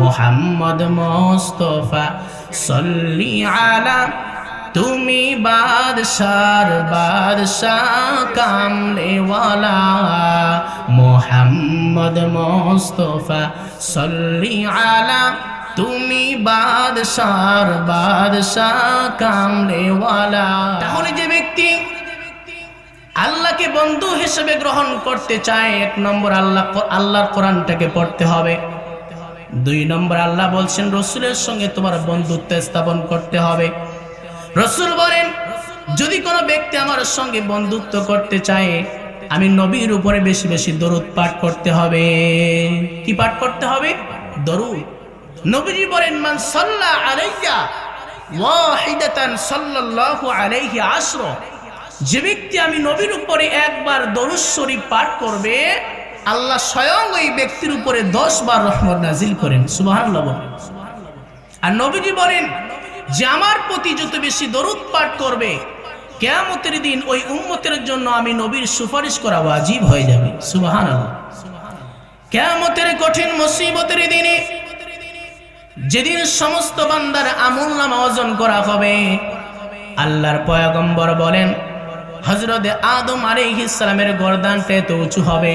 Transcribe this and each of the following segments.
মোহাম্মদ মোস্তফা, সল্লি আলা, তুমি বাদশার বাদশাহ, কামলেওয়ালা। মোহাম্মদ মোস্তফা, সল্লি আলা, তুমি বাদশার বাদশাহ, কামলেওয়ালা। তাহলে যে ব্যক্তি আল্লাহকে বন্ধু হিসেবে গ্রহণ করতে চায়, এক নম্বর আল্লাহ, আল্লাহর কোরআনটাকে পড়তে হবে। দুই নম্বর আল্লাহ বলছেন, রসুলের সঙ্গে তোমার বন্ধুত্ব স্থাপন করতে হবে। রসুল বলেন, যদি কোনো ব্যক্তি আমার সঙ্গে বন্ধুত্ব করতে চায়, আমি নবীর উপরে বেশি বেশি দরুদ পাঠ করতে হবে। কি পাঠ করতে হবে? দরুদ। নবীজি বলেন, মান সাল্লা আলাইয়া ওয়াহিদাতান সাল্লাল্লাহু আলাইহি আশরা যে ব্যক্তি আমি নবীর উপরে একবার দরুদ শরীফ পাঠ করবে আল্লাহ স্বয়ং ওই ব্যক্তির উপরে দশ বার রহমত নাজিল করেন বলেন। আর নবীজি বলেন, যে আমার প্রতি যত বেশি দরুদ পাঠ করবে, কেয়ামতের দিন ওই উম্মতের জন্য আমি নবীর সুপারিশ করা ওয়াজিব হয়ে যাবে সুবাহান কেয়ামতের কঠিন মুসিবতের দিনে যেদিন সমস্ত বান্দার আমল নামা অর্জন করা হবে, আল্লাহর পয়গম্বর বলেন হজরত আদম আলাইহিস ইসলামের গর্দানটা এত উঁচু হবে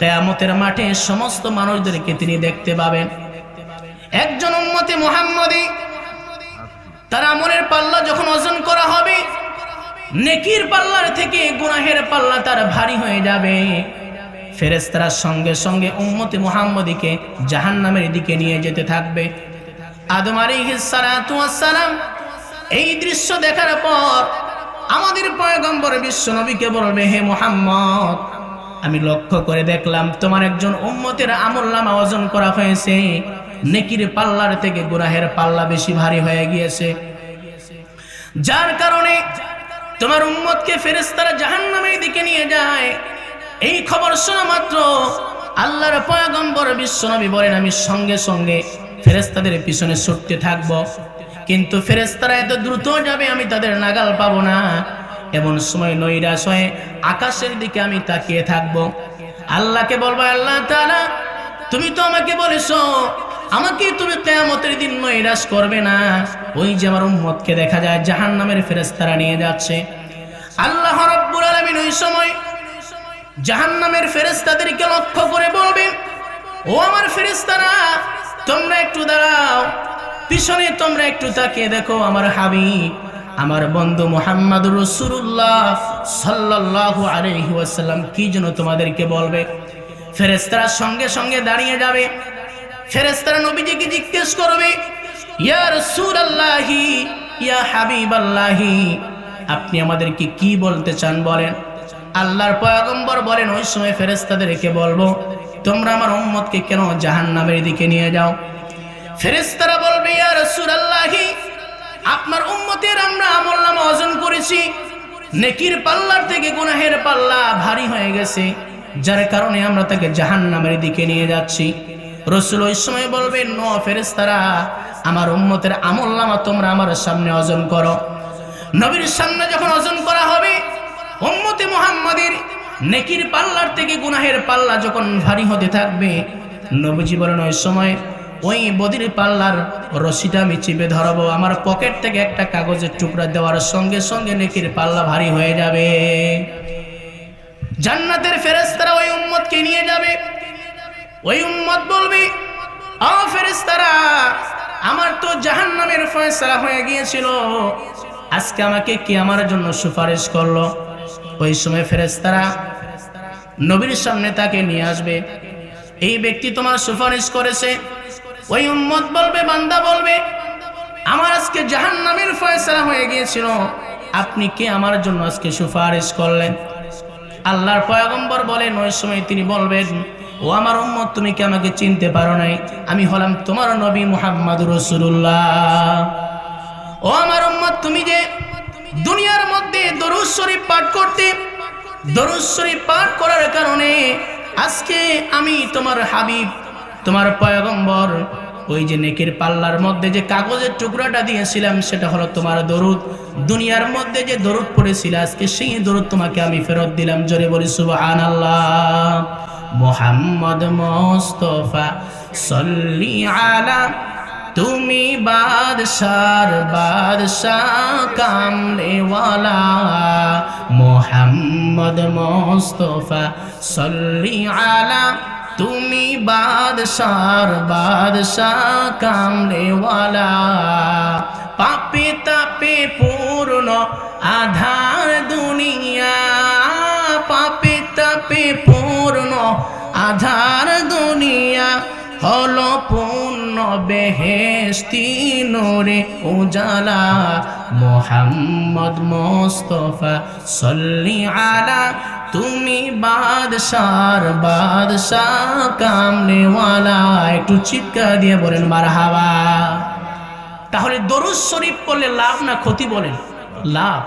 কেয়ামতের মাঠে সমস্ত মানুষদেরকে তিনি দেখতে পাবেন। একজন উম্মতে মুহাম্মদী, তার আমলের পাল্লা যখন ওজন করা হবে, নেকির পাল্লার থেকে গুনাহের পাল্লা তার ভারী হয়ে যাবে। ফেরেস্তারা সঙ্গে সঙ্গে উম্মতে মুহাম্মদীকে জাহান্নামের দিকে নিয়ে যেতে থাকবে। আদম সালাম এই দৃশ্য দেখার পর আমাদের পয়গম্বর বিশ্ব নবীকে বলবে, হে মুহাম্মদ আমি লক্ষ্য করে দেখলাম তোমার একজন উম্মতের আমল নামা অর্জন করা হয়েছে। নেকির পাল্লার থেকে গুনাহের পাল্লা বেশি ভারী হয়ে গিয়েছে। যার কারণে তোমার উম্মতকে ফেরেস্তারা জাহান্নামের দিকে নিয়ে যায়। এই খবর শোনা মাত্র আল্লাহর পয়গম্বর বিশ্বনবী বলেন, আমি সঙ্গে সঙ্গে ফেরেস্তাদের পিছনে ছুটতে থাকব। কিন্তু ফেরেস্তারা এত দ্রুত যাবে, আমি তাদের নাগাল পাবো না। এমন সময় নৈরাশ হয়ে আকাশের দিকে আমি তাকিয়ে থাকব। আল্লাহকে বলব, আল্লাহ তাআলা, তুমি তো আমাকে বলেছ, আমাকে তুমি কেয়ামতের দিন নৈরাশ করবে না। ওই যে আমার উম্মতকে দেখা যায় জাহান নামের ফেরেস্তারা নিয়ে যাচ্ছে। আল্লাহ রব্বুল আলামিন ওই সময় জাহান নামের ফেরেস্তাদেরকে লক্ষ্য করে বলবেন, ও আমার ফেরেস্তারা তোমরা একটু দাঁড়াও, পিছনে তোমরা একটু তাকিয়ে দেখো আমার হাবিব। আমার বন্ধু মোহাম্মদ রসুল্লাহ সাল্লাল্লাহু আলাইহি ওয়াসাল্লাম কি যেন তোমাদেরকে বলবে? ফেরেস্তারা সঙ্গে সঙ্গে দাঁড়িয়ে যাবে। ফেরেস্তারা নবীজিকে জিজ্ঞেস করবে রাসূলুল্লাহি, ইয়া হাবিবাল্লাহি? আপনি আমাদেরকে কি বলতে চান বলেন? আল্লাহর পয়গম্বর বলেন, ওই সময় ফেরেস্তাদেরকে বলব, তোমরা আমার উম্মতকে কেন জাহান্নামের দিকে নিয়ে যাও? ফেরেস্তারা বলবে, ইয়া রাসূলুল্লাহি আপনার উম্মতের আমরা আমল নামা অর্জন করেছি। নেকির পাল্লার থেকে গুনাহের পাল্লা ভারী হয়ে গেছে। যার কারণে আমরা তাকে জাহান্নামের দিকে নিয়ে যাচ্ছি। রসুল ওই সময় বলবেন ন ফেরেস্তারা আমার উম্মতের আমল নামা তোমরা আমার সামনে অর্জন করো। নবীর সামনে যখন অর্জন করা হবে, উম্মতে মুহাম্মাদের নেকির পাল্লার থেকে গুনাহের পাল্লা যখন ভারী হতে থাকবে, নবীজি বলেন, ওই সময় ওই বদির পাল্লার রশিটা আমি চিপে ধরবো। আমার পকেট থেকে একটা কাগজের টুকরা দেওয়ার সঙ্গে সঙ্গে নেকির পাল্লা ভারী হয়ে যাবে। জান্নাতের ফেরেস্তারা ওই উম্মতকে নিয়ে যাবে। ওই উম্মত বলবে আ ফেরেস্তারা আমার তো জাহান্নামের ফয়সালা হয়ে গিয়েছিল। আজকে আমাকে কি আমার জন্য সুপারিশ করল? ওই সময় ফেরেস্তারা নবীর সামনে তাকে নিয়ে আসবে। এই ব্যক্তি তোমার সুপারিশ করেছে। ওই উম্মত বলবে, বান্দা বলবে, আমার আজকে জাহান্নামের ফয়সালা হয়ে গিয়েছিল। আপনি কে? আমার জন্য আজকে সুপারিশ করলেন। আল্লাহর পয়গম্বর বলেন, ওই সময় তিনি বলবেন, ও আমার উম্মত, তুমি কি আমাকে চিনতে পারো নাই? আমি হলাম তোমার নবী মুহাম্মদ রসুল্লাহ ও আমার উম্মত, তুমি যে দুনিয়ার মধ্যে দরুদ শরীফ পাঠ করতে, দরুদ শরীফ পাঠ করার কারণে আজকে আমি তোমার হাবিব তোমার পয়গম্বর, ওই যে নেকের পাল্লার মধ্যে যে কাগজের টুকরাটা দিয়েছিলাম, সেটা হলো তোমার দরুদ। দুনিয়ার মধ্যে যে দরুদ পড়েছিল, আজকে সেই দরুদ তোমাকে আমি ফেরত দিলাম। জোরে বলি, সুবহানাল্লাহ। মোহাম্মদ মোস্তফা, সল্লি আলা, তুমি বাদশার বাদশাহ কামলেওয়ালা। মোহাম্মদ মোস্তফা, সল্লি আলা তুমি বাদশার বাদশাহ কামলেওয়ালা। পাপে তাপে পূর্ণ আধার দুনিয়া। পাপে তাপে পূর্ণ আধার দুনিয়া। হলো পূর্ণ বেহেস্তি নোরে উজালা। মোহাম্মদ মোস্তফা সল্লি আলা তুমি বাদশার বাদশাহ কামনেওয়ালা একটু চিৎকার দিয়ে বলেন মার হাওয়া তাহলে দরুদ শরীফ পড়লে লাভ না ক্ষতি বলেন? লাভ।